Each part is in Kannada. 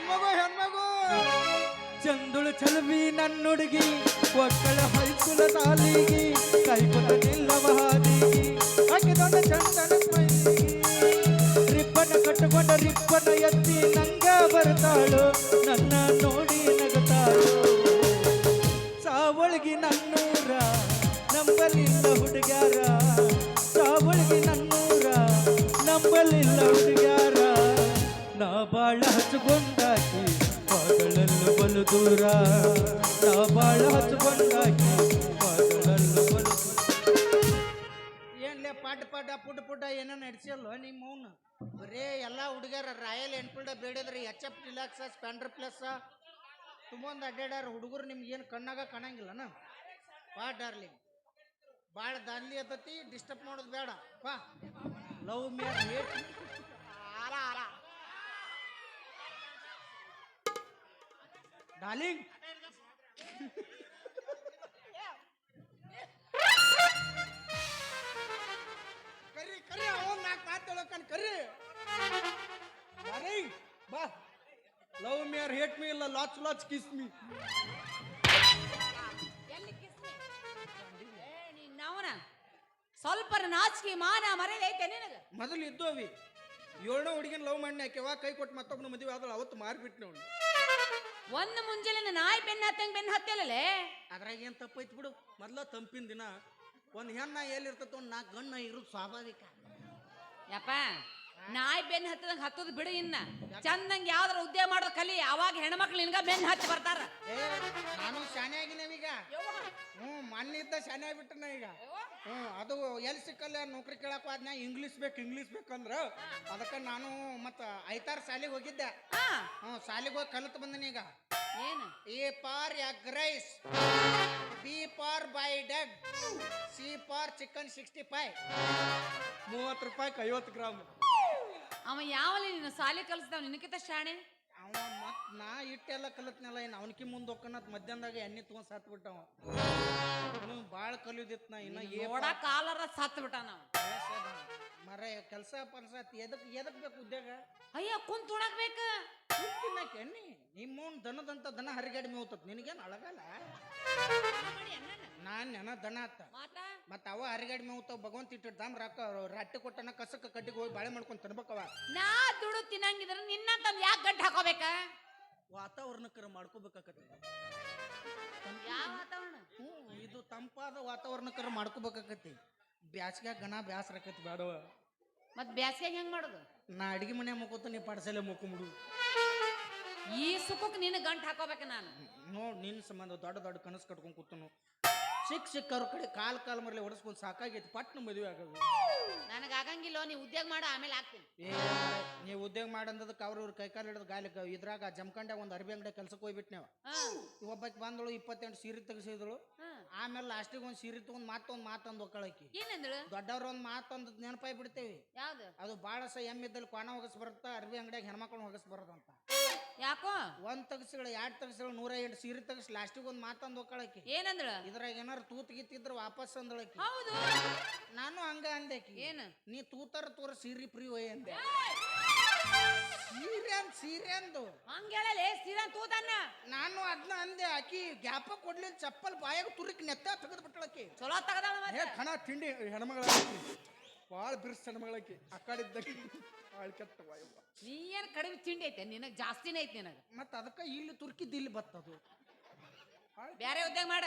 ಹೆಣ್ಮಗು ಹೆಣ್ಮಗು. ಚಂದುಳು ಚಲುವಿ ನನ್ನುಡುಗಿ, ಒಕ್ಕಳ ಹೈಕುಲ ತಾಲಿಗಿ ಕೈಕುಲ ನಿಲ್ಲವ ಹಾದಿಗಿ ದೊಡ್ಡ ಚಂದನ ರಿಪ್ಪನ ಕಟ್ಟುಕೊಂಡ ರಿಪ್ಪನ ಎತ್ತಿ ನಂಗ ಬರ್ತಾಳು, ನನ್ನ ನೋಡಿ ನಗತಾಳು. ಸಾವಳಿಗಿ ನನ್ನೂರ ಬಾಳ ಹಚ್ಕೊಂಡಾಕಿ ಮಗಳಲ್ಲೂ ಬಲು ದೂರ. ನಾ ಬಾಳ ಹಚ್ಕೊಂಡಾಕಿ ಮಗಳಲ್ಲೂ ಬಲು ಏನ್ಲೇ ಪಾಟ್ ಪಾಟ ಪುಟ್ ಪುಟ ಏನೋ ನಡ್ಸಿಯಲ್ಲೋ ನಿಮ್ಮ ಅವ್ನ? ಬರೇ ಎಲ್ಲ ಹುಡುಗರ Royal Enfield ಬೇಡಿದ್ರಿ H F deluxe Splendor plus ತುಂಬೊಂದು ಅಡ್ಡಾಡ್ಯಾರ ಹುಡುಗರು ನಿಮ್ಗೆ ಏನು ಕಣ್ಣಾಗ ಕಾಣಂಗಿಲ್ಲನ? ಬಾ ಡಾರ್ಲಿಂಗ್. ಭಾಳ ದಾನ್ಲಿ ಅತತಿ ಡಿಸ್ಟರ್ಬ್ ಮಾಡೋದು ಬೇಡ. ಬಾ. ಲವ್ ಮೇರ್ ಡಾರ್ಲಿಂಗ್ ಕರಿ ಕರಿ ಅವನ್ ನಾಲ್ಕು ಮಾತು ಹೇಳೋಕನ್ ಕರಿ. ಡಾರ್ಲಿಂಗ್ ಬಾ. Love me or hate me ಇಲ್ಲ ಲಾಚ್ ಲಾಚ್ ಕಿಸ್ ಮಿ ನಿನ್ನವನ ಸ್ವಲ್ಪ ನಾಚಿಕೆ ಮಾನ ಮರೆಯಲೈತೆ ನಿನಗ? ಮೊದಲು ಇದ್ದೋವಿ. ಏಳನೇ ಹುಡುಗಿನ ಲವ್ ಮಾಡಿ ಹಾಕ್ಯವ ಕೈ ಕೊಟ್ಟು ಮತ್ತೊಬ್ಬನ ಮದುವೆ ಆದಳು ಅವತ್ತು ಮಾರ್ಬಿಟ್ನೆ ಅವನು ಒಂದು ಮುಂಜಾನೆ ನಾಯಿ ಬೆನ್ನ ಹತ್ತಂಗ್ ಬೆನ್ನ ಹತ್ತಿಲ್ಲಲೇ ಅದ್ರಾಗ ಏನ್ ತಪ್ಪೈತ್ ಬಿಡು. ಮೊದ್ಲ ತಂಪಿನ ದಿನ ಒಂದ್ ಹೆಣ್ಣ ಎಲ್ಲಿರ್ತೈತೆ ಒಂದ್ ನಾಲ್ಕು ಗಣ್ಣ ಇರೋದು ಸ್ವಾಭಾವಿಕ. ಯಪ್ಪ ನಾಯಿ ಬೆನ್ನ ಹತ್ತದಂಗ ಹತ್ತದ ಬಿಡು ಇನ್ನ. ಚಂದಂಗ ಯಾವ್ದಾರ ಉದ್ಯೋಗ ಮಾಡೋದ್ ಕಲಿ ಅವಾಗ ಹೆಣ್ಮಕ್ಳು ನಿನ್ಗ ಬೆನ್ನ ಹತ್ತಿ ಬರ್ತಾರ. ನಾನು ಶಾನೆ ಆಗಿನೇವೀಗ ಹ್ಞೂ ಮೊನ್ನಿದ್ದ ಶಾನೆ ಆಗ್ಬಿಟ್ಟನ ಈಗ. ಹ್ಞೂ ಅದು ಎಲ್ಲಿ ಸಿಕ್ಕಲ್ಲ ನೌಕರಿ ಕೇಳಕ್ ಹೋದ್ನ ಇಂಗ್ಲೀಷ್ ಬೇಕು ಇಂಗ್ಲೀಷ್ ಬೇಕಂದ್ರ ಅದಕ್ಕೆ ನಾನು ಮತ್ತು ಐತಾರ ಶಾಲಿಗೆ ಹೋಗಿದ್ದೆ. ಹಾ. ಹ್ಞೂ ಶಾಲಿಗೆ ಹೋಗಿ ಕಲಿತು ಬಂದನಿ ಈಗ. ಏನು? A for egg rice B for by ಡಗ್ C for chicken sixty five. ಮೂವತ್ತು ರೂಪಾಯಿ ಐವತ್ತು ಗ್ರಾಮ್. ಅವ ಯಾವಲ್ಲಿ ನಿನ್ನ ಸಾಲಿ ಕಲಿಸ್ತಾವ ನಿನಕಿತ ಶಾಣೆ? ಅವ ನಾ ಇಟ್ಟೆಲ್ಲ ಕಲತ್ನಲ್ಲ ಇನ್ನು ಅವನಕಿ ಮುಂದೆ ಹೋಗ್ಕನತ್ ಮಧ್ಯಾಹ್ನದಾಗ ಎಣ್ಣೆ ತೊಗೊಂಡ್ ಸತ್ ಬಿಟ್ಟವ ಅವನು ಭಾಳ ಕಲಿಯೋದಿತ್ತು ನಾ ಇನ್ನ ಏ ನೋಡ ಕಾಲರ ಸತ್ ಬಿಟ್ಟ ನಾವು ಮರ ಕೆಲಸ ಪಲ್ಸ ಎದಕ್ ಎದಕ್ ಬೇಕು ಉದ್ಯೋಗ? ಅಯ್ಯ ಕುಂತ್ ಉಣಕ್ ಬೇಕ? ತಿನ್ನಕ್ಕೆ ಎಣ್ಣಿ? ನಿಮ್ಮವ್ನ ದನದಂತ ದನ ಹರಿಗಾಡಿ ಮೇವ್ತತ್ ನಿನಗೇನು ಅಳಗಲ್ಲ? ನಾನ್ ನೆನ ದನ ಅತ್ತ ಮಾತ? ಮತ್ತ ಅವ ಹರಿಗಾಡಿ ಮೇವ್ತಾವ ಭಗವಂತ ಇಟ್ಟು ದಾಮ್ ರಾಕ ರಟ್ಟಿ ಕೊಟ್ಟನ ಕಸಕ್ಕ ಕಡ್ಡಿಗೆ ಹೋಗಿ ಬಾಳೆ ಮಾಡ್ಕೊಂಡ್ ತಿನ್ಬೇಕವ. ನಾ ದುಡು ತಿನ್ನಂಗಿದ್ರ ನಿನ್ನಂತ ಯಾಕೆ ಗಂಟು ಹಾಕೋಬೇಕ? ವಾತಾವರಣಕ್ಕರ ಮಾಡ್ಕೋಬೇಕಾಗತ್ತೆ ಯಾವ ವಾತಾವರಣ? ಹ್ಞೂ ಇದು ತಂಪಾದ ವಾತಾವರಣಕ್ಕರ ಮಾಡ್ಕೋಬೇಕಾಗತ್ತೆ ಬ್ಯಾಸ್ಗ್ಯಾಗ ಗಣ ಬ್ಯಾಸರ ಆಕತಿ ಬೇಡವ ಮತ್ ಬ್ಯಾಸ್ಗ್ಯಾಗ ಹೆಂಗ್ ಮಾಡೋದು? ನಾ ಅಡಿಗೆ ಮನೆ ಮುಕ್ಕೋತ ನೀ ಪಡಸಲೆ ಮುಕ್ಕೊಂಬಿಡು. ಈ ಸುಖಕ್ಕೆ ನಿನ್ನ ಗಂಟು ಹಾಕೋಬೇಕು ನಾನು. ನೋಡ್ ನಿನ್ನ ಸಂಬಂಧ ದೊಡ್ಡ ದೊಡ್ಡ ಕನಸು ಕಟ್ಕೊಂಡ್ ಕೂತನು. ಸಿಕ್ಕ ಸಿಕ್ಕವ್ರ ಕಡೆ ಕಾಲ್ ಕಾಲ್ ಮರಲಿ ಹೊಡೆಸ್ಕೊಂಡು ಸಾಕಾಗೈತಿ ಪಟ್ನ ಮದುವೆ ಆಗೋದು. ಆಗಂಗಿಲ್ಲ ನೀವು ಉದ್ಯೋಗ ಮಾಡ ಆಮೇಲೆ ಹಾಕ್ತೀನಿ. ಏ ನೀವು ಉದ್ಯೋಗ ಮಾಡಂದದಕ್ಕೆ ಅವ್ರ ಇವ್ರ ಕೈಕಾಲು ಹಿಡಿದು ಗಾಲಿ ಇದ್ರಾಗ ಜಮಖಂಡ ಒಂದು ಅರ್ಬಿ ಅಂಗಡಿ ಕೆಲ್ಸಕ್ಕೆ ಹೋಗ್ಬಿಟ್ನೇವ ಹಾ. ಒಬ್ಬಾಕಿ ಬಂದಳು ಇಪ್ಪತ್ತೆಂಟು ಸೀರೆ ತೆಗೆಸಿದಳು. ಹಾ. ಆಮೇಲೆ ಲಾಸ್ಟಿಗೆ ಒಂದು ಸೀರೆ ತಗೊಂಡ್ ಮಾತೊಂದು ಮಾತಂದು ಒಕ್ಕಳಕಿ ಏನಂದಳು? ದೊಡ್ಡವ್ರ ಒಂದು ಮಾತಂದು ನೆನಪಾಯ್ ಬಿಡ್ತೇವಿ. ಯಾವ್ದು? ಅದು ಬಾಳಸ ಎಮ್ಮಿದ್ದಲ್ಲಿ ಕೋಣ ಹೋಗಸ್ ಬರುತ್ತಾ ಅರ್ಬಿ ಅಂಗಡಿಯಾಗ ಹೆಣ್ಮಕ್ಳು ಹೋಗಸ್ ಬರೋದಂತ. ಯಾಕೋ? ಒಂದ್ ತಗಸ್ಗಳು ಎರಡ್ ತಗಸ್ಗಳು ನೂರ ಎಂಟು ಸೀರೆ ತಗಸ್ ಲಾಸ್ಟಿಗೆ ಒಂದು ಮಾತಂದು ಒಕ್ಕಳಕಿ ಏನಂದಳು? ಇದ್ರಾಗ ಏನಾರ ತೂತ್ ಗಿತ್ತಿದ್ರ ವಾಪಸ್ ಅಂದಳಕಿ ಹೌದು. ನಾನು ಹಂಗ ಅಂದೆಕಿ ಏನು? ನೀ ತೂತರ ತೋರ ಸೀರೆ ಪ್ರೀ ಒಯ್ ಅಂದೆ. ಸೀರೆ ಅಂದ್ ಸೀರೆ ಅಂದು. ಹಂಗ ಸೀರೆ ಸೀದಾ ತೂತನ್ನ ನಾನು ಅದನ್ನ ಅಂದೆ ಆಕಿ ಗ್ಯಾಪ ಕೊಡ್ಲಿಲ್ಲ ಚಪ್ಪಲ್ ಬಾಯಾಗ ತುರಿಕ್ ನೆತ್ತ ತೆಗೆದು ಬಿಟ್ಟಳಕಿ ಚಲೋ ತಗದಾಳ ಹೇ ಮತ್ತೆ ಖಣ ತಿಂಡಿ ಹೆಣ್ಮಗಳ ಭಾಳ ಬಿರ್ಸ್ ಮಗಳಕ್ಕೆ ಆ ಕಡೆ ಇದ್ದಕಿ ಭಾಳ ಕೆಟ್ಟ ವಾಯವ್ವ ನೀ ಏನ್ ಕಡಿಮೆ ತಿಂಡಿ ಐತೆ? ನಿನಗೆ ಜಾಸ್ತಿನೇ ಐತೆ ನಿನಗ. ಮತ್ತ ಅದಕ್ಕ ಇಲ್ಲಿ ತುರ್ಕಿದ್ದು ಇಲ್ಲಿ ಬತ್ತದು ಬೇರೆ ಉದ್ಯೋಗ ಮಾಡ.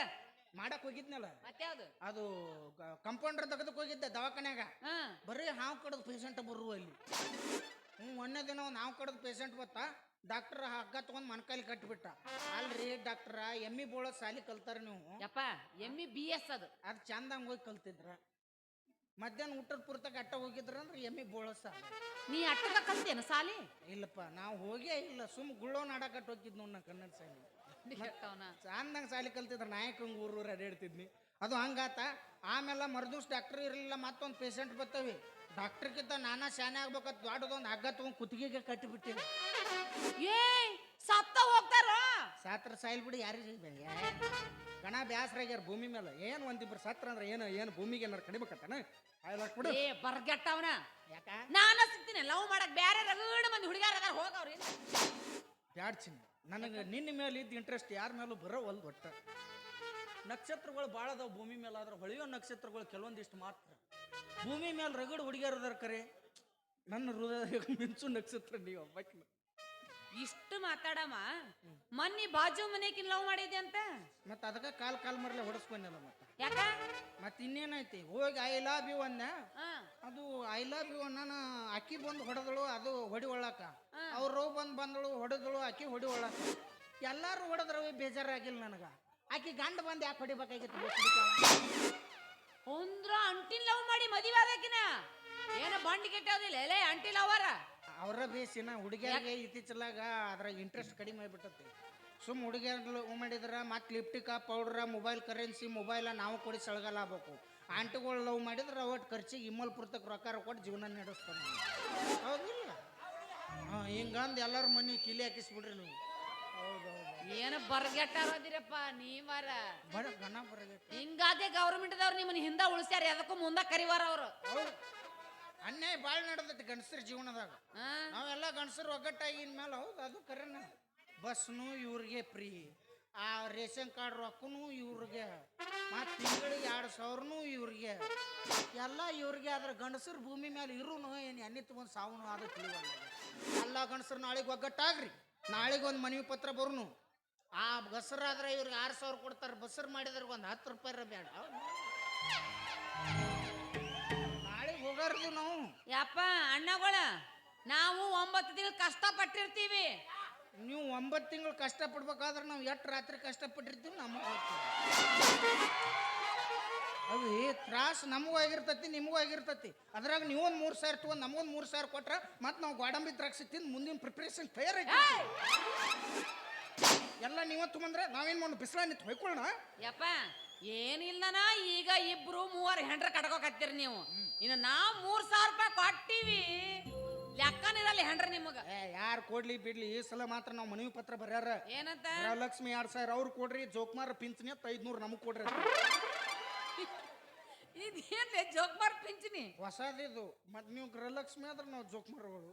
ಮಾಡಕ್ ಹೋಗಿದ್ನಲ್ಲ? ಅದು ಕಂಪೌಂಡರ್ ತೆಗೆದಕ್ಕೆ ಹೋಗಿದ್ದೆ ದವಾಖಾನ್ಯಾಗ. ಹಾ. ಬರೀ ಹಾವು ಕಡದ ಪೇಷಂಟ್ ಬರುವ ಅಲ್ಲಿ. ಹ್ಞೂ ಒಂದೇ ದಿನ ಒಂದು ಹಾವು ಕಡದ ಪೇಷಂಟ್ ಬತ್ತ. ಡಾಕ್ಟರ್ ಹಗ್ಗ ತಗೊಂಡ್ ಮನ್ಕಾಲಿ ಕಟ್ಟಿಬಿಟ್ಟ ಅಲ್ರಿ ಡಾಕ್ಟರ್ ಎಮ್ಮಿ ಬೋಳ ಸಾಲಿ ಕಲ್ತಾರ ನೀವು. ಯಪ್ಪ ಎಮ್ಮಿ ಬಿ ಎಸ್ ಅದು. ಅದು ಚಂದಂಗ್ ಹೋಗಿ ಕಲ್ತಿದ್ರ. ಮಧ್ಯಾಹ್ನ ಊಟದ ಪುರ್ತಕ್ಕೆ ಅಟ್ಟ ಹೋಗಿದ್ರ ಅಂದ್ರೆ ಎಮ್ಮಿ ಬೋಳಸ. ನೀ ಅಟ್ಟದ ಕಲ್ತೇನ ಸಾಲಿ? ಇಲ್ಲಪ್ಪ ನಾವು ಹೋಗೇ ಇಲ್ಲ. ಸುಮ್ ಗುಳ್ಳೋ ಆಡಕಟ್ಟು ಹೋಗಿದ್ ನೋಡ್ ನಾ ಕನ್ನಡ ಸಾಲಿ. ಚಂದಂಗ್ ಸಾಲಿ ಕಲ್ತಿದ್ರ ನಾಯಕ ಊರು ಊರು ಅಡ್ಯಾಡ್ತಿದ್ನಿ ಅದು ಹಂಗಾತ ಆಮೇಲೆ ಮರ್ದೂಸ್ ಡಾಕ್ಟರ್ ಇರಲಿಲ್ಲ ಮತ್ತೊಂದು ಪೇಷಂಟ್ ಬರ್ತವಿ ಡಾಕ್ಟರ್ಗಿಂತ ನಾನಾ ಶಾನೆ ಆಗ್ಬೇಕಂತ ದೊಡ್ಡದೊಂದು ಹಗ್ಗ ತಗೊಂಡ್ ಕುತ್ತಿಗೆಗೆ ಕಟ್ಟಿಬಿಟ್ಟಿನಿ. ಏ ಸತ್ತ ಹೋಗ್ತಾರ? ಸಾತ್ರ ಸಾಯಿಲ್ ಬಿಡಿ ಯಾರಿಗೆ ಗಣ ಬ್ಯಾಸ್ರಾಗ್ಯಾರ ಭೂಮಿ ಮೇಲೆ. ಏನು ಒಂದಿಬ್ರು ಸತ್ರ ಅಂದ್ರೆ ಏನು ಏನು ಭೂಮಿಗೆ ಏನಾರು ಕಡಿಬೇಕತ್ತಾನ ಬಿಡು. ಏ ಬರ್ಗೆಟ್ಟವನ ಯಾಕ? ನಾನು ಸಿಗ್ತೀನಿ ಲವ್ ಮಾಡಕ್ ಬ್ಯಾರೆ ರಗಡ ಮಂದಿ ಹುಡುಗಾರ ಅದಾರ ಹೋಗವ್ರಿ ಬ್ಯಾಡ್ ಚಿನ್ನ. ನನಗೆ ನಿನ್ನ ಮೇಲೆ ಇದ್ದ ಇಂಟ್ರೆಸ್ಟ್ ಯಾರ ಮೇಲೂ ಬರೋ ಒಲ್ದು ಒಟ್ಟ. ನಕ್ಷತ್ರಗಳು ಭಾಳ ಅದಾವ ಭೂಮಿ ಮೇಲೆ ಆದ್ರೆ ಹೊಳೆಯೋ ನಕ್ಷತ್ರಗಳು ಕೆಲವೊಂದಿಷ್ಟು ಮಾತ್ರ. ಭೂಮಿ ಮೇಲೆ ರಗಡ್ ಹುಡುಗಿಯರದಾರ ಕರೆ. ನನ್ನ ಹೃದಯ ಮಿಂಚು ನಕ್ಷತ್ರ ನೀವು ಒಬ್ಬಾಕಿ ಇಷ್ಟು ಮಾತಾಡಮ್ಮ. ಮೊನ್ನೆ ಬಾಜು ಮನೆಕಿನ್ ಲವ್ ಮಾಡಿದ್ಯ ಅಂತ? ಮತ್ತೆ ಅದಕ್ಕೆ ಕಾಲ್ ಕಾಲ್ ಮರಲೆ ಹೊಡಸ್ಕೊಂಡಲ್ಲ ಮತ್ತೆ? ಯಾಕ? ಮತ್ತೆ ಇನ್ನೇನೈತಿ? ಹೋಗಿ ಐ ಲವ್ ಯು ಅನ್ನ ಅದು ಐ ಲವ್ ಯು ಅನ್ನ ಅಕ್ಕಿ ಬಂದು ಹೊಡೆದಳು ಅದು ಹೊಡಿ ಒಳ್ಳಾಕ. ಅವ್ರ ಬಂದು ಬಂದಳು ಹೊಡೆದಳು ಅಕ್ಕಿ ಹೊಡಿ ಒಳ್ಳಾಕ. ಎಲ್ಲಾರು ಹೊಡೆದ್ರವಿ ಬೇಜಾರಾಗಿಲ್ಲ ನನಗ. ಆಕಿ ಗಂಡ ಬಂದು ಯಾಕೆ ಹೊಡಿಬೇಕಾಗಿತ್ತು ಒಂದ್ರ ಅಂಟಿನ್ ಲವ್ ಮಾಡಿ ಮದುವೆ ಆದಕಿನ ಏನ ಬಂಡಿ ಕೆಟ್ಟೋದಿಲ್ಲ ಎಲೆ ಅಂಟಿ ಲವರ ಅವರ ಬೇಸಿನ ಹುಡುಗಿಯರಿಗೆ ಇತ್ತೀಚಲಾಗ ಅದ್ರಾಗ ಇಂಟ್ರೆಸ್ಟ್ ಕಡಿಮೆ ಆಗಿಬಿಟ್ಟತಿ. ಸುಮ್ ಹುಡುಗಿಯರು ಮಾಡಿದ್ರೆ ಮತ್ತೆ ಲಿಪ್ಟಿಕ ಪೌಡ್ರ ಮೊಬೈಲ್ ಕರೆನ್ಸಿ ಮೊಬೈಲ ನಾವು ಕೊಡಿ ಸಳಗಲ್ಲ ಆಗ್ಬೇಕು. ಆಂಟಿಗಳು ಲವ್ ಮಾಡಿದ್ರೆ ಒಟ್ಟು ಖರ್ಚಿಗೆ ಇಮ್ಮಲ್ ಪುರ್ತಕ್ಕೆ ರೊಕ್ಕ ಕೊಟ್ಟು ಜೀವನ ನಡೆಸ್ತಾರೆ. ಹೌದಿಲ್ಲ? ಹಾಂ ಹಿಂಗಂದು ಎಲ್ಲರ ಮನೆ ಕಿಲಿ ಹಾಕಿಸ್ಬಿಡ್ರಿ ನೀವು. ಏನು ಬರ್ಗೆಟ್ಟಾರದಿರಪ್ಪ ನೀವಾರ ಬಡ ಗಣ ಬರಬೇಕು ಹಿಂಗಾದೆ ಗೌರ್ಮೆಂಟ್ದವ್ರು ನಿಮ್ಮನ್ನ ಹಿಂದೆ ಉಳಿಸ್ಯಾರ ಎದಕ್ಕೂ ಮುಂದೆ ಕರಿವಾರ ಅವರು. ಅನ್ಯಾಯ ಭಾಳ ನಡೆದೈತಿ ಗಂಡಸ್ರ ಜೀವನದಾಗ. ಆ, ನಾವೆಲ್ಲ ಗಂಡಸರು ಒಗ್ಗಟ್ಟಾಗಿನ ಮೇಲೆ ಹೌದು ಅದು ಕರೆನ. ಬಸ್ನು ಇವ್ರಿಗೆ ಫ್ರೀ ಆ ರೇಷನ್ ಕಾರ್ಡ್ ರೊಕ್ಕನು ಇವ್ರಿಗೆ ಮತ್ತು ತಿಂಗಳಿಗೆ ಎರಡು ಸಾವಿರನೂ ಇವ್ರಿಗೆ. ಎಲ್ಲ ಇವ್ರಿಗೆ ಆದ್ರೆ ಗಂಡಸರು ಭೂಮಿ ಮೇಲೆ ಇರುನು ಏನು ಎನ್ನಿ ತಗೊಂಡು ಸಾವನು ಅದು ತಿಳಿವಲ್ಲ ಎಲ್ಲ ಗಂಡಸರು ನಾಳೆಗೆ ಒಗ್ಗಟ್ಟಾಗ್ರಿ ನಾಳೆಗೆ ಒಂದು ಮನವಿ ಪತ್ರ ಬರ್ನು. ಆ ಬಸ್ರಾದ್ರೆ ಇವ್ರಿಗೆ ಆರು ಸಾವಿರ ಕೊಡ್ತಾರೆ ಬಸ್ರು ಮಾಡಿದ್ರೆ ಒಂದು ಹತ್ತು ರೂಪಾಯಿ ಬೇಡ ಹೋಗಾರ್ದು ನಾವು. ಯಪ್ಪ ಅಣ್ಣಗಳ ನಾವು ಒಂಬತ್ತು ತಿಂಗಳು ಕಷ್ಟ ಪಟ್ಟಿರ್ತೀವಿ ನೀವು ಒಂಬತ್ತು ತಿಂಗಳು ಕಷ್ಟಪಡ್ಬೇಕಾದ್ರೆ ನಾವು ಎಷ್ಟು ರಾತ್ರಿ ಕಷ್ಟಪಟ್ಟಿರ್ತೀವಿ ನಮಗೆ ಅದು ಏ ತ್ರಾಸ ನಮಗೂ ಆಗಿರ್ತತಿ ನಿಮಗೂ ಆಗಿರ್ತತಿ. ಅದ್ರಾಗ ನೀವೊಂದು ಮೂರು ಸಾವಿರ ತೊಗೊಂಡು ನಮಗೊಂದು ಮೂರು ಸಾವಿರ ಕೊಟ್ರೆ ಮತ್ತೆ ನಾವು ಗೋಡಂಬಿ ದ್ರಾಕ್ಷಿ ತಿಂದು ಮುಂದಿನ ಪ್ರಿಪ್ರೇಷನ್ ತಯಾರಾಗಿ ಎಲ್ಲ ನೀವ ತೊಗೊಂಡ್ರೆ ನಾವೇನು ಮಾಡಿ ಬಿಸಿಲ ನಿಂತು ಹೊಯ್ಕೊಳ್ಳೋಣ ಯಪ್ಪ ಏನಿಲ್ಲನ ಈಗ ಇಬ್ರು ಮೂವರು ಹೆಂಡ್ರ ಕಟ್ಕೋಕತ್ತೀರಿ ನೀವು. ಇನ್ನು ನಾವು ಮೂರ್ ಸಾವಿರ ರೂಪಾಯಿ ಕೊಟ್ಟಿವಿ. ಲೆಕ್ಕನಿರಲ್ಲ ಹೆಂಡ್ರ ನಿಮಗ. ಯಾರು ಕೊಡ್ಲಿ ಬಿಡ್ಲಿ ಈ ಸಲ ಮಾತ್ರ ನಾವು ಮನವಿ ಪತ್ರ ಬರ್ಯಾರ. ಏನಂತ? ಲಕ್ಷ್ಮಿ ಎರಡು ಸಾವಿರ ಅವ್ರು ಕೊಡ್ರಿ ಜೋಕ್ಮಾರ್ ಪಿಂಚಣಿ ಅಂತ ಐದ್ನೂರು ನಮಗೆ ಕೊಡ್ರಿ. ಇದೇನ್ಲೆ ಜೋಕ್ಮಾರ್ ಪಿಂಚಣಿ? ಹೊಸದಿದು. ಮತ್ತು ನೀವು ಗೃಹಲಕ್ಷ್ಮಿ ಆದ್ರೆ ನಾವು ಜೋಕ್ಮಾರ್ಗಳು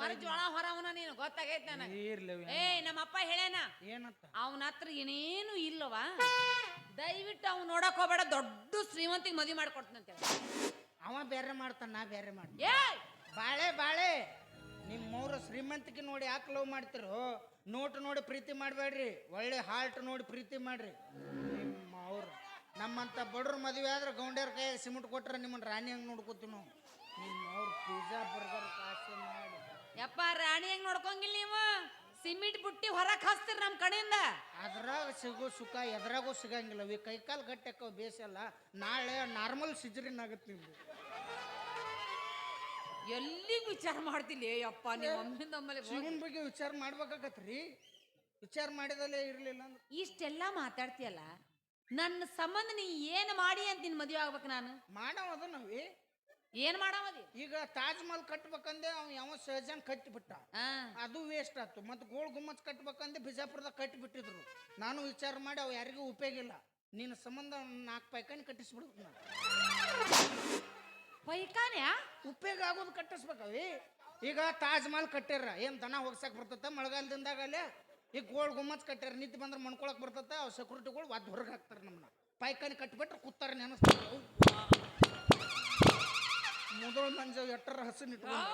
ಮರ ಜೋಳ ಹೊರವನ ನೀನು ಗೊತ್ತಾಗೈತೆ ನನಗೆ. ಇರ್ಲಿ ಏ ನಮ್ಮಪ್ಪ ಹೇಳ್ಯಾನ ಏನಂತ? ಅವನ ಹತ್ರ ಏನೇನು ಇಲ್ಲವಾ ದಯವಿಟ್ಟು ಅವ್ನು ನೋಡಕ್ ಹೋಗ್ಬೇಡ ದೊಡ್ಡ ಶ್ರೀಮಂತಿಗೆ ಮದುವೆ ಹೇಳಿ. ಅವ ಬೇರೆ ಮಾಡ್ತಾನ ನಾ ಬೇರೆ ಮಾಡ್ತೀನಿ. ಬಾಳೆ ಬಾಳೆ! ನಿಮ್ಮ ಮೂರು ಶ್ರೀಮಂತಿಕೆ ನೋಡಿ ಯಾಕೆ ಲವ್ ಮಾಡ್ತಿರೋ? ನೋಟ್ ನೋಡಿ ಪ್ರೀತಿ ಮಾಡಬೇಡ್ರಿ. ಒಳ್ಳೆ ಹಾರ್ಟ್ ನೋಡಿ ಪ್ರೀತಿ ಮಾಡ್ರಿ. ನಿಮ್ಮ ಅವ್ರು ನಮ್ಮಂತ ಬಡ್ರ ಮದುವೆ ಆದ್ರೆ ಗೌಂಡ್ಯರ ಕೈ ಸಿಮೆಂಟ್ ಕೊಟ್ರೆ ನಿಮ್ಮನ್ನ ರಾಣಿ ಹಂಗೆ ನೋಡ್ಕೋತೀವಿ ನಾವು? ನಿಮ್ಮ ಅವ್ರು ಪಿಜ್ಜಾ ಬರ್ಗರ್ ಕಾಸು ಮಾಡಿ. ಯಪ್ಪ ರಾಣಿ ಹೆಂಗ್ ನೋಡ್ಕೊಂಗಿಲ್ಲ ನೀವು? ಸಿಮೆಂಟ್ ಬುಟ್ಟಿ ಹೊರಕ್ ಹಾಸ್ತಿರ್ ನಮ್ಮ ಕಡೆಯಿಂದ. ಅದ್ರಾಗ ಸಿಗೋ ಸುಖ ಎದ್ರಾಗೂ ಸಿಗಂಗಿಲ್ಲ. ಈ ಕೈಕಾಲು ಗಟ್ಟಕ್ಕ ಬೇಸಲ್ಲ ನಾಳೆ ನಾರ್ಮಲ್ ಸಿಜರಿನ್ ಆಗತ್ತೆ ನಿಮ್ದು. ಎಲ್ಲಿ ವಿಚಾರ ಮಾಡ್ತಿಲ್ಲ ಅಪ್ಪ ನೀವು. ಜೀವನ ಬಗ್ಗೆ ವಿಚಾರ ಮಾಡ್ಬೇಕಾಗತ್ರಿ. ವಿಚಾರ ಮಾಡಿದಲ್ಲೇ ಇರಲಿಲ್ಲ ಅಂದ್ರೆ. ಇಷ್ಟೆಲ್ಲ ಮಾತಾಡ್ತೀಯಲ್ಲ ನನ್ನ ಸಂಬಂಧ ನೀ ಏನು ಮಾಡಿ ಅಂತ ನಿನ್ ಮದುವೆ ಆಗ್ಬೇಕು ನಾನು? ಮಾಡವದ ನಾವೇ ಏನ್ ಮಾಡಾಮದಿ ಈಗ ತಾಜ್ ಮಹಲ್ ಕಟ್ಬೇಕಂದೆ ಅವ್ ಯಾವ ಸಹಜನ್ ಕಟ್ಟಿಬಿಟ್ಟ ಅದು ವೇಸ್ಟ್ ಆಯ್ತು. ಮತ್ತು ಗೋಲ್ ಗುಮ್ಮಚ್ ಕಟ್ಬೇಕಂದೆ ಬಿಜಾಪುರದಾಗ ಕಟ್ಟಿಬಿಟ್ಟಿದ್ರು ನಾನು ವಿಚಾರ ಮಾಡಿ ಅವ್ ಯಾರಿಗೂ ಉಪಯೋಗ ಇಲ್ಲ. ನಿನ್ನ ಸಂಬಂಧ ನಾಲ್ಕು ಪೈಕಾನಿ ಕಟ್ಟಿಸ್ಬಿಡ್ತು ನಾನು ಪೈಕಾನ್ಯಾ ಉಪಯೋಗ ಆಗೋದು ಕಟ್ಟಿಸ್ಬೇಕವಿ. ಈಗ ತಾಜ್ ಮಹಲ್ ಕಟ್ಟ್ಯಾರ. ಏನು ದನ ಹೋಗ್ಸಕ್ ಬರ್ತತ ಮಳೆಗಾಲದಿಂದಾಗ ಅಲ್ಲೇ ಈಗ ಗೋಳ್ ಗುಮ್ಮಚ್ ಕಟ್ಟ್ಯಾರ. ನಿಂತು ಬಂದ್ರೆ ಮಣ್ಕೊಳಕ್ ಬರ್ತತ ಅವ್ ಸೆಕ್ಯೂರಿಟಿಗಳು ವಾದ ಹೊರಗೆ ಹಾಕ್ತಾರೆ ನಮ್ಮನ್ನ ಪೈಕಾನಿ ಕಟ್ಬಿಟ್ರೆ ಕೂತಾರ ನೆನಸ್ತಾರೆ. ಮುದೋಳ್ ಮಂಜ ಎಟ್ಟರ ಹಸನ್ ಇಟ್ಕೊಂಡು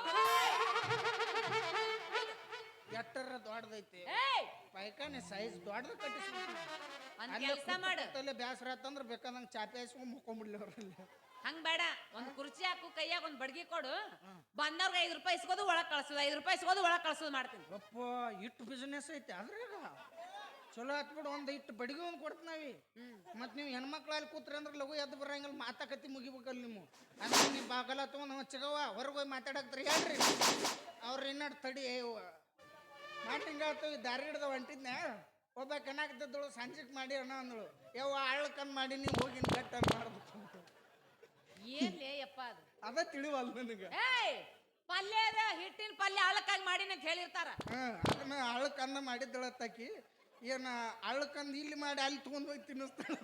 ಎಟ್ಟರ ದೊಡ್ಡದೈತಿ. ಏಯ್. ಪೈಕಾನಿ ಸೈಜ್ ದೊಡ್ಡದ ಕೆಲ್ಸ ಮಾಡು. ಅಲ್ಲೇ ಬ್ಯಾಸರ ಆತಂದ್ರೆ ಬೇಕಾದಂಗೆ ಚಾಪೆ ಹಾಸ್ಕೊಂಡು ಮುಕ್ಕೊಂಬಿಡ್ಲಿ ಅವ್ರಲ್ಲಿ. ಹಂಗ್ ಬೇಡ. ಒಂದ್ ಕುರ್ಚಿ ಹಾಕು ಕೈಯಾಗ ಒಂದ್ ಬಡ್ಗಿ ಕೊಡು. ಬಂದವ್ರಿಗೆ ಐದು ರೂಪಾಯಿ ಇಸ್ಕೋದು ಒಳಗ್ ಕಳ್ಸೋದು. ಐದು ರೂಪಾಯಿ ಇಸ್ಕೋದು ಒಳಗ್ ಕಳ್ಸೋದು ಮಾಡ್ತೀನಿ. ಅಪ್ಪ ಇಟ್ಟು ಬಿಸ್ನೆಸ್ ಐತೆ ಅದ್ರಾಗ. ಚಲೋ ಆತ್ಬಿಡು ಒಂದು ಇಟ್ಟು ಬಡಿಗೆ ಒಂದು ಕೊಡ್ತೀವಿ ಮತ್ತು ನೀವು ಹೆಣ್ಮಕ್ಳು ಅಲ್ಲಿ ಕೂತ್ರಿ ಅಂದ್ರೆ ಲಘು ಎದ್ದು ಬರಂಗಿಲ್ಲ ಮಾತಾಕತಿ ಮುಗಿಬೇಕಲ್ಲ ನೀವು. ಅಂದ್ರೆ ನೀವು ಬಾಗಲ ತೊಗೊಂಡು ನಾವು ಚಿಗವ ಹೊರಗೆ ಹೋಗಿ ಮಾತಾಡಕ್ತಾರೆ ಹೇಳ್ರಿ. ಅವ್ರು ಇನ್ನಡ್ ತಡಿ ಮಾಡಿ ಹೇಳ್ತೀವಿ ದಾರಿ ಹಿಡ್ದ ಹೊಂಟಿದ್ನ ಒಬ್ಬ ಕನಾಕತ್ತಿದ್ದಳು ಸಂಜೆಗೆ ಮಾಡಿ ಅಣ್ಣ ಅಂದಳು. ಯವ್ವ ಆಳ್ಕಂದ್ ಮಾಡಿ ನೀವು ಹೋಗಿ ಕಟ್ಟ ಮಾಡ್ಬೇಕು ಅಂತ ಅದು? ಅದ ತಿಳಿವಲ್ ನನಗೆ. ಪಲ್ಯ ಅದ ಹಿಟ್ಟಿನ ಪಲ್ಯ ಅಳಕ್ಕಾಗಿ ಮಾಡೀನಿ ಅಂತ ಹೇಳಿರ್ತಾರ. ಹಾಂ ಅದನ್ನ ಅಳ್ಳಕಂದ ಮಾಡಿದ್ದಳ ತಾಕಿ ಏನ ಅಳ್ಕಂದು ಇಲ್ಲಿ ಮಾಡಿ ಅಲ್ಲಿ ತಗೊಂಡು ಹೋಗಿ ತಿನ್ನಿಸ್ತಾಳ.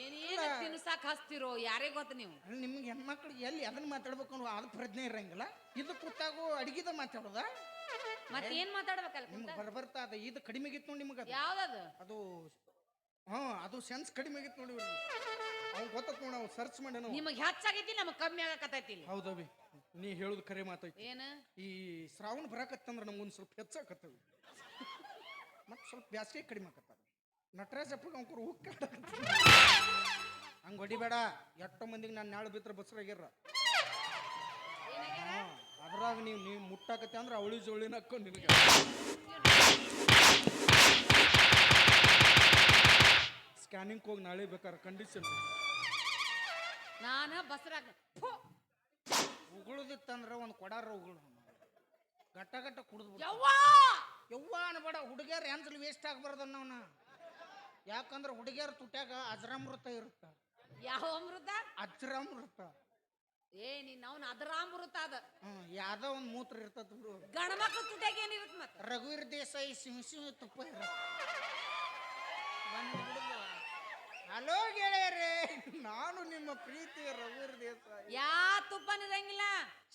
ಏನೇನು ಹಚ್ತಿರೋ ಯಾರೇ ಗೊತ್ತ ನೀವು? ಅಲ್ಲಿ ನಿಮ್ಗೆ ಹೆಣ್ಮಕ್ಳಿಗೆ ಎಲ್ಲಿ ಅದನ್ನ ಮಾತಾಡ್ಬೇಕು ಅನ್ನೋ ಅದು ಪ್ರಜ್ಞೆ ಇರಂಗಿಲ್ಲ. ಇದು ಕೂತಾಗು ಅಡಿಗೆದ ಮಾತಾಡೋದ? ಮತ್ತೇನ್ ಮಾತಾಡ್ಬೇಕಲ್ಲ ನಿಮ್ಗೆ ಬರ್ಬರ್ತಾ ಅದ ಇದು ಕಡಿಮೆ ಆಗಿತ್ತು ನೋಡಿ ನಿಮಗೆ ಅದು. ಯಾವ್ದದು? ಅದು ಹಾ ಅದು ಸೆನ್ಸ್ ಕಡಿಮೆ ಆಗಿತ್ತು ನೋಡಿ ಅವ್ನು ಗೊತ್ತ ನೋಡಿ ಸರ್ಚ್ ಮಾಡಿ ನಿಮಗೆ ಹೆಚ್ಚಾಗೈತಿ ನಮಗೆ ಕಮ್ಮಿ ಆಗಕತ್ತೈತಿ ಹೌದವಿ ನೀ ಹೇಳುದು ಕರೆ ಮಾತೈತಿ ಏನ? ಈ ಶ್ರಾವಣ ಬರಾಕತ್ತಂದ್ರ ನಮ್ಗೊಂದು ಸ್ವಲ್ಪ ಹೆಚ್ಚಾಕತ್ತವಿ ಮತ್ತೆ ಸ್ವಲ್ಪ ಬ್ಯಾಸಿಗೆ ಕಡಿಮೆ ಆಕತ್ತಾರ ನಟರಾಜ್ ಅಪ್ಪಗೆ ಅವ್ಕರು ಉಕ್ಕ ಹಂಗೆ ಹೊಡಿಬೇಡ. ಎಷ್ಟೋ ಮಂದಿಗೆ ನಾನು ನಾಳೆ ಬಿದ್ರೆ ಬಸ್ರಾಗ್ಯಾರ ಅದ್ರಾಗ ನೀವು ನೀವು ಮುಟ್ಟಾಕತ್ತೆ ಅಂದ್ರೆ ಅವಳಿ ಜೋಳಿನ ಹಾಕೊಂಡು ನಿನಗೆ ಸ್ಕ್ಯಾನಿಂಗ್ ಹೋಗಿ ನಾಳೆ ಬೇಕಾರೆ ಕಂಡೀಷನ್ ನಾನು ಬಸ್ರಾಗ ಉಗುಳುದಿತ್ತಂದ್ರೆ ಒಂದು ಕೊಡಾರ ಉಗುಳು. ಗಟ್ಟ ಗಟ್ಟ ಕುಡಿದು ಯವ್ವಾ! ಅನ್ಬೇಡ ಹುಡುಗಿಯರ್ ಎಂಜಲ್ ವೇಸ್ಟ್ ಆಗ್ಬಾರ್ದು ಅನ್ನೋನ ಯಾಕಂದ್ರೆ ಹುಡುಗಿಯರ್ ತುಟ್ಯಾಗ ಅಜರಾಮೃತ ಇರುತ್ತ. ಯಾವ ಅಮೃತ? ಅಜ್ರಾಮೃತ. ಏ ನೀನ್ ಅವ್ನ ಅದ್ರಾಮೃತ ಅದ. ಹ್ಮ್ ಯಾವ್ದೋ ಒಂದು ಮೂತ್ರ ಇರ್ತದ ಗಣಮಕ್ಳು ತುಟ್ಯಾಗ ಏನಿರುತ್ತೆ ಮತ್ತ? ರಘುವೀರ್ ದೇಸಾಯಿ ಸಿಂಹ ಸಿಂಹ ತುಪ್ಪ ಇರತ್ತ. ಹಲೋ ಗೆಳೆಯರೇ ನಾನು ನಿಮ್ಮ ಪ್ರೀತಿಯ ರಘುವೀರ್ ದೇಸಾಯಿ ಯಾ ತುಪ್ಪನ ಇರಂಗಿಲ್ಲ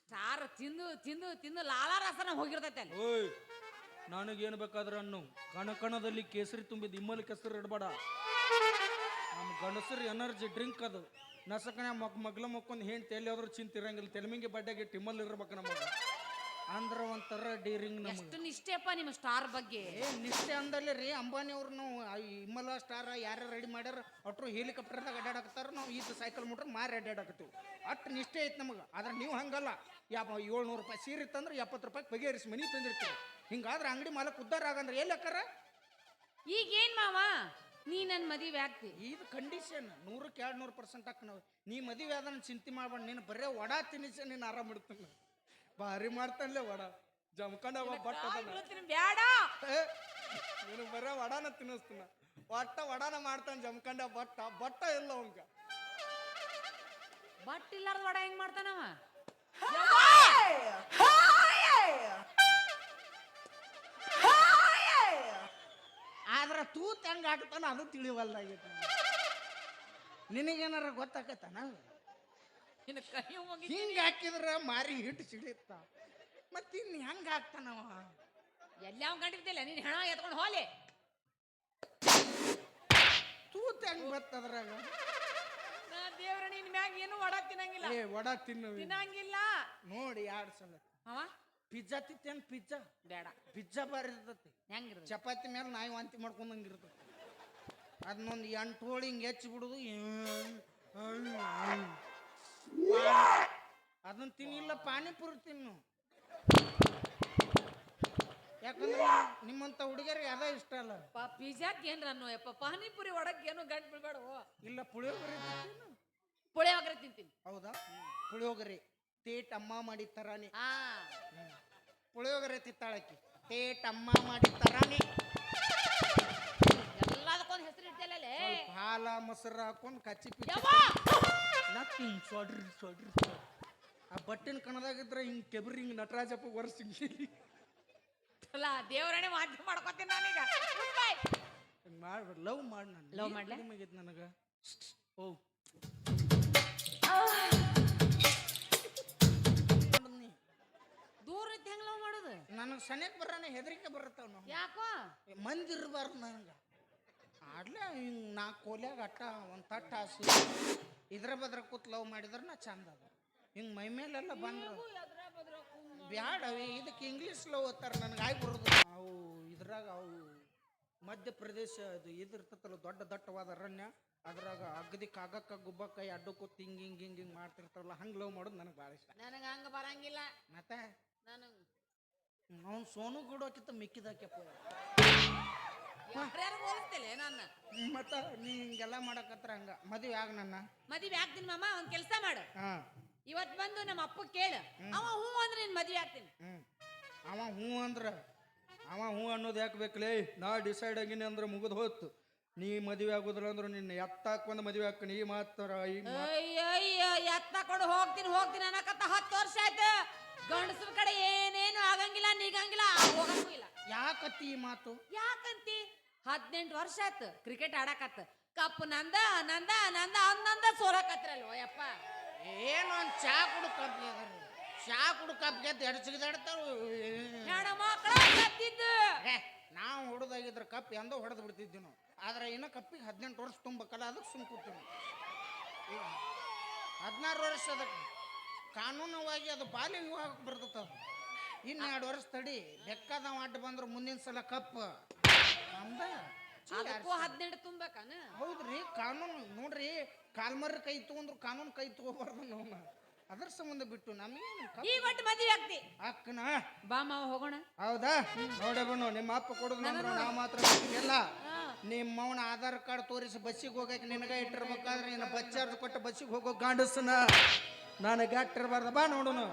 ಸ್ಟಾರ್ ತಿಂದು ತಿಂದು ತಿಂದು ಲಾಲಾ ರಸನ ಹೋಗಿರ್ತೈತೆ ಅಲ್ಲಿ. ಓಯ್ ನನಗೇನು ಬೇಕಾದ್ರೆ ಅನ್ನು. ಕಣ ಕಣದಲ್ಲಿ ಕೇಸರಿ ತುಂಬಿದ ಇಮ್ಮಲ್ ಕೆಸರು ಇಡಬೇಡ. ನಮ್ಮ ಗಣಸರು ಎನರ್ಜಿ ಡ್ರಿಂಕ್ ಅದು. ನಸಕನ ಮಕ್ ಮಗ್ಲ ಮಕ್ಕೊಂದು ಹೆಂಡ್ತಿ ಎಲ್ಲಿ ಹೋದ್ರೂ ಚಿಂತಿರಂಗಿಲ್ಲ. ತೆಲಮಿಂಗಿ ಬಡ್ಡೆಗೆ ಟಿಮ್ಮಲ್ಲಿ ಇರ್ಬೇಕು ನಮಗೆ. ಅಂದ್ರ ಒಂಥರ ಡೀರಿಂಗ್ ನಮಗೆ. ಎಷ್ಟು ನಿಷ್ಠೆಪ್ಪ ನಿಮ್ಮ ಸ್ಟಾರ್ ಬಗ್ಗೆ. ಏ ನಿಶ್ಚಯ ಅಂದಲ್ಲಿ ರೀ ಅಂಬಾನಿ ಅವ್ರು ನಾವು ಇಮ್ಮಲ ಸ್ಟಾರ್ ಯಾರು ರೆಡಿ ಮಾಡ್ಯಾರ ಅಟ್ರು ಹೆಲಿಕಾಪ್ಟರ್ದಾಗ ಅಡ್ಡಾಡಕತ್ತಾರ ನಾವು ಇದು ಸೈಕಲ್ ಮುಟ್ರೆ ಮಾರಿ ಅಡ್ಡಾಡಕತ್ತೀವಿ ಅಷ್ಟು ನಿಷ್ಠೆ ಐತೆ ನಮಗೆ. ಆದ್ರೆ ನೀವು ಹಂಗಲ್ಲ. ಯಾವ ಏಳ್ನೂರು ರೂಪಾಯಿ ಸೀರೆ ಇತ್ತಂದ್ರೆ ಎಪ್ಪತ್ತು ರೂಪಾಯಿ ಬಗೆಹರಿಸಿ ಮನಿ ತಂದಿರ್ತೀವಿ ಹಿಂಗಾದ್ರೆ ಅಂಗಡಿ ಮಾಲಕ್ ಉದ್ದಾರ ಆಗಂದ್ರೆ ಎಲ್ಲಕ್ಕಾರ ಈಗ ಏನ್ ಮಾವ? ನೀ ನನ್ನ ಮದುವೆ ಆಗ್ತಿ. ಇದು ಕಂಡೀಷನ್ ನೂರಕ್ಕೆ ಎರಡು ನೂರು ಪರ್ಸೆಂಟ್ ಹಾಕ ನಾವು. ನೀ ಮದುವೆ ಆದನ್ನ ಚಿಂತೆ ಮಾಡ್ಬೇಡ. ನೀನು ಬರೇ ಒಡಾ ತಿನ್ನಿಸಿ ನೀನು ಆರಾಮ ಇಡ್ತಾನೆ. ಭಾರಿ ಮಾಡ್ತಾನಲ್ಲೇ ವಡ. ಜಮ್ಕೊಂಡ ಬಟ್ ಬೇಡ ಬ್ಯಾಡ. ನೀನು ಬರೇ ವಡಾನ ತಿನ್ನಿಸ್ತಾನ. ಒಟ್ಟ ವಡಾನ ಮಾಡ್ತಾನೆ ಜಮ್ಕಂಡ ಬಟ್ಟ ಬಟ್ಟ ಇಲ್ಲ ಅವಂಗ ಬಟ್ ಇಲ್ಲಾರ್ದ ವಡ ಹೆಂಗ್ ಮಾಡ್ತಾನವ ಆದ್ರ ತೂತ್ ಹೆಂಗ್ ಹಾಕ್ತಾನ ಅದು ತಿಳಿವಲ್ಲ ನಿನಗೇನಾರ ಗೊತ್ತಾಕತ್ತಾನ ನಿನ್ನ ಕೈ ಹೋಗಿ ಹಿಂಗ ಹಾಕಿದ್ರ ಮಾರಿ ಹಿಟ್ಟು ಸಿಡಿತ್ತ ಮತ್ತ ಇನ್ ಹೆಂಗ ಹಾಕ್ತಾನವ ಎಲ್ಲ ಕಂಡಿರ್ತಿಲ್ಲ ನೀನ್ ಹೆಣ ಎತ್ಕೊಂಡು ಹೋಲಿ. ತೂತ್ ಹೆಂಗ್ ಬತ್ತದ್ರಾಗ ನಾ ದೇವ್ರ ನಿನ್ ಮ್ಯಾಗ ಏನು ಒಡ ತಿನ್ನಂಗಿಲ್ಲ. ಏ ವಡ ತಿನ್ನು. ತಿನ್ನಂಗಿಲ್ಲ. ನೋಡಿ ಎರಡು ಸಲ. ಅವ? ಪಿಜ್ಜಾ ತಿತ್ತೇನ್ ಪಿಜ್ಜಾ? ಬೇಡ. ಪಿಜ್ಜಾ ಬಾರಿ ಇರ್ತತಿ. ಹೆಂಗಿರ್ತದೆ ಚಪಾತಿ ಮೇಲೆ ನಾಯಿ ವಾಂತಿ ಮಾಡ್ಕೊಂಡಂಗೆ ಇರ್ತದೆ ಅದನ್ನೊಂದು ಎಂಟು ಹೋಳಿ ಹಿಂಗೆ ಹೆಚ್ಚಿ ಬಿಡುದು. ಅದನ್ನ ತಿನ್ನಿಲ್ಲ ಪಾನಿಪುರಿ ತಿನ್ನು. ಯಾಕಂದ್ರೆ ನಿಮ್ಮಂತ ಹುಡುಗರಿಗೆ ಅದ ಇಷ್ಟ ಅಲ್ಲ. ಪಿಜ್ಜಾಕ್ ಏನ್ರ ಅನ್ನೋ ಯಪ್ಪ ಪಾನಿಪುರಿ ಒಡಕ್ ಏನು ಗಂಟ್ ಬಿಡ್ಬೇಡ ಇಲ್ಲ ಪುಳಿಯೋಗರೆ ತಿಂತೀನು. ಪುಳಿಯೋಗರೆ ತಿಂತೀನಿ. ಹೌದಾ? ಪುಳಿಯೋಗರೆ ತೇಟ್ ಅಮ್ಮ ಮಾಡಿ ತರಾನೆ. ಆ ಪುಳಿಯೋಗರೆ ತಿತ್ತಾಳಕ್ಕೆ. ತೇಟ್ ಅಮ್ಮ ಮಾಡಿ ತರಾನೆ. ಎಲ್ಲದಕ್ಕೊಂದು ಹೆಸರು ಇಡ್ತಲ್ಲ ಹಾಲ ಮೊಸರು ಹಾಕೊಂಡು ಕಚ್ಚಿ ಪಿಚ್ಚಿ ಯವ್ವ ನಟ್ ಹಿಂಗ್ ಸೊಡ್ರಿ ಸೊಡ್ರಿ ಆ ಬಟ್ಟಿನ ಕಣದಾಗಿದ್ರೆ ಹಿಂಗೆ ಕೆಬ್ರಿ ಹಿಂಗೆ ನಟರಾಜಪ್ಪ ವರ್ಷ ಅಲ್ಲ ದೇವರೇ ವಾದ್ಯ ಮಾಡ್ಕೊತೀನಿ ನಾನೀಗ. ಹಿಂಗೆ ಮಾಡ್ಬೇಡ ಲವ್ ಮಾಡಿ ನಾನು. ಲವ್ ಮಾಡ್ಲಾ? ನಿಮಗಿದ್ ನನಗೆ. ಓ. ದೂರ ಇದ್ದ ಹೆಂಗ್ ಲವ್ ಮಾಡೋದು? ನನಗೆ ಸನೇಕ್ ಬರಾನ ಹೆದರಿಕೆ ಬರುತ್ತಾವ ನಾವು ಯಾಕೋ? ಮಂದಿ ಇರಬಾರ್ದು ನನಗೆ. ಆಡ್ಲೆ ಹಿಂಗೆ ನಾಲ್ಕು ಕೋಲ್ಯಾಗ ಅಟ್ಟ ಒಂದು ತಟ್ಟ ಹಾಸು ಇದ್ರ ಬದ್ರ ಕೂತ್ ಲವ್ ಮಾಡಿದ್ರೆ ನಾ ಚಂದ ಅದ. ಹಿಂಗೆ ಮೈ ಮೇಲೆಲ್ಲ ಬಂದ್ರು. ಬ್ಯಾಡ ಅವಿ ಇದಕ್ಕೆ ಇಂಗ್ಲೀಷ್ ಲವ್ ಓದ್ತಾರ ನನಗೆ ಆಗಿ ಬರೋದು ಅವು ಇದ್ರಾಗ ಅವು ಮಧ್ಯಪ್ರದೇಶ ಅದು ಇದು ಇರ್ತೈತಲ್ಲ ದೊಡ್ಡ ದಟ್ಟವಾದ ಅರಣ್ಯ ಅದ್ರಾಗ ಅಗದಿ ಕಾಗಕ್ಕ ಗುಬ್ಬಕ್ಕ ಅಡ್ಡು ಕೂತ್ ಹಿಂಗ್ ಹಿಂಗ್ ಹಿಂಗ್ ಹಿಂಗ್ ಮಾಡ್ತಿರ್ತಾರಲ್ಲ ಹಂಗ್ ಲವ್ ಮಾಡೋದು ನನಗೆ ಭಾಳ ಇಷ್ಟ. ನನಗೆ ಹಂಗೆ ಬರಂಗಿಲ್ಲ. ಮತ್ತೆ? ನಾನು ಅವ್ನು ಸೋನು ಗುಡೋಕಿಂತ ಮಿಕ್ಕಿದಾಕ್ಯಪ್ಪ. ಯಾರ್ಯಾರು ಹೋಲಿಸ್ತಿಲ್ಲ ನನ್ನ ಮತ್ತ ನೀ ಹಿಂಗೆಲ್ಲ ಮಾಡಕತ್ರ ಹಂಗ. ಮದುವೆ ಆಗ ನನ್ನ. ಮದ್ವೆ ಆಗ್ತೀನಿ ಮಾಮ ಒಂದ್ ಕೆಲಸ ಮಾಡು. ಹಾ. ಇವತ್ ಬಂದು ನಮ್ಮ ಅಪ್ಪ ಕೇಳು. ಅವ ಹ್ಞೂ ಅಂದ್ರೆ ನಿನ್ ಮದ್ವೆ ಆಗ್ತೀನಿ. ಹ್ಮ್. ಅವ ಹ್ಞೂ ಅಂದ್ರ ಅವ ಹ್ಞೂ ಅನ್ನೋದು ಯಾಕೆ ಬೇಕಲೇ? ನಾ ಡಿಸೈಡ್ ಆಗಿನಿ ಅಂದ್ರೆ ಮುಗಿದು ಹೋಯ್ತು. ನೀ ಮದುವೆ ಆಗುದಿಲ್ಲ ಅಂದ್ರೆ ನಿನ್ನ ಎತ್ತಾಕ್ ಒಂದು ಮದುವೆ ಹಾಕ್ತೀನಿ. ಈ ಮಾತ್ರ ಈ ಅಯ್ಯಯ್ಯ ಎತ್ತಕೊಂಡು ಹೋಗ್ತೀನಿ ಹೋಗ್ತೀನಿ ಅನ್ನಕತ್ತ ಹತ್ತು ವರ್ಷ ಆಯ್ತು. ಗಂಡಸ್ರ ಕಡೆ ಏನೇನು ಆಗಂಗಿಲ್ಲ ನೀಗಂಗಿಲ್ಲ ಹೋಗಂಗಿಲ್ಲ ಯಾಕತ್ತಿ ಈ ಮಾತು? ಯಾಕಂತಿ ಹದಿನೆಂಟು ವರ್ಷ ಆಯ್ತು ಕ್ರಿಕೆಟ್ ಆಡಕತ್ತ. ಕಪ್ ನಂದ ನಂದ ನಂದ ಅಂದಂದ ಸೋಲಕತ್ರಲ್ವ ಯಪ್ಪ. ಏನು ಒಂದು ಚಾ ಕುಡು ಅದ ರೀ ಚಾ ಕುಡು ಕಪ್ಗೆ ಎಡಚಿಗಿದಾಡ್ತಾವ ಹೆಣ ಮಕ್ಕಳ ಕತ್ತಿದ್ದು. ನಾವು ಹೊಡೆದಾಗಿದ್ರ ಕಪ್ ಎಂದೋ ಹೊಡೆದು ಬಿಡ್ತಿದ್ವಿ ನಾವು. ಆದ್ರೆ ಇನ್ನು ಕಪ್ಪಿಗೆ ಹದಿನೆಂಟು ವರ್ಷ ತುಂಬಬೇಕಲ್ಲ ಅದಕ್ಕೆ ಸುಮ್ ಕೂತೀವಿ ಹದಿನಾರು ವರ್ಷ ಅದಕ್ಕೆ ಕಾನೂನವಾಗಿ ಅದು ಬಾಲ್ಯ ವಿವಾಹಕ್ಕೆ ಬರ್ತದ ಅದು. ಇನ್ನು ಎರಡು ವರ್ಷ ತಡಿ. ಬೆಕ್ಕದ ಅಡ್ಡ ಬಂದ್ರೆ ಮುಂದಿನ ಸಲ ಕಪ್. ನಮ್ದ ಅದಕ್ಕೂ ಹದಿನೆಂಟು ತುಂಬಬೇಕಾನ ಹೌದ್ರಿ ಕಾನೂನು ನೋಡ್ರಿ ಕಾಲ್ಮರ್ ಕೈ ತಗೊಂಡ್ರು ಕಾನೂನು ಕೈ ತಗೋಬಾರ್ದು ನಾವು ಅದ್ರ ಸಂಬಂಧ ಬಿಟ್ಟು ಈಗ ಒಟ್ಟು ಮದುವೆ ಆಗ್ತಿ. ಅಕ್ಕನ? ಬಾ ಮಾವ ಹೋಗೋಣ. ಹೌದಾ? ನೋಡಬಣ್ಣ ಬಣ್ಣು ನಿಮ್ಮ ಅಪ್ಪ ಕೊಡುದು ನಾ ನಾವು ಮಾತ್ರ ಎಲ್ಲ ನಿಮ್ಮ ಮೌನ ಆಧಾರ್ ಕಾರ್ಡ್ ತೋರಿಸಿ ಬಸ್ಸಿಗೆ ಹೋಗಕ್ಕೆ ನಿನಗ ಇಟ್ಟಿರ್ಬೇಕಾದ್ರೆ ನಿನ್ನ ಬಸ್ ಚಾರ್ಜ್ ಕೊಟ್ಟು ಬಸ್ಸಿಗೆ ಹೋಗೋ ಗಾಂಡಸ್ನ. ನಾನು ಗಟ್ಟಿರ್ಬಾರ್ದ ಬಾ ನೋಡುನು.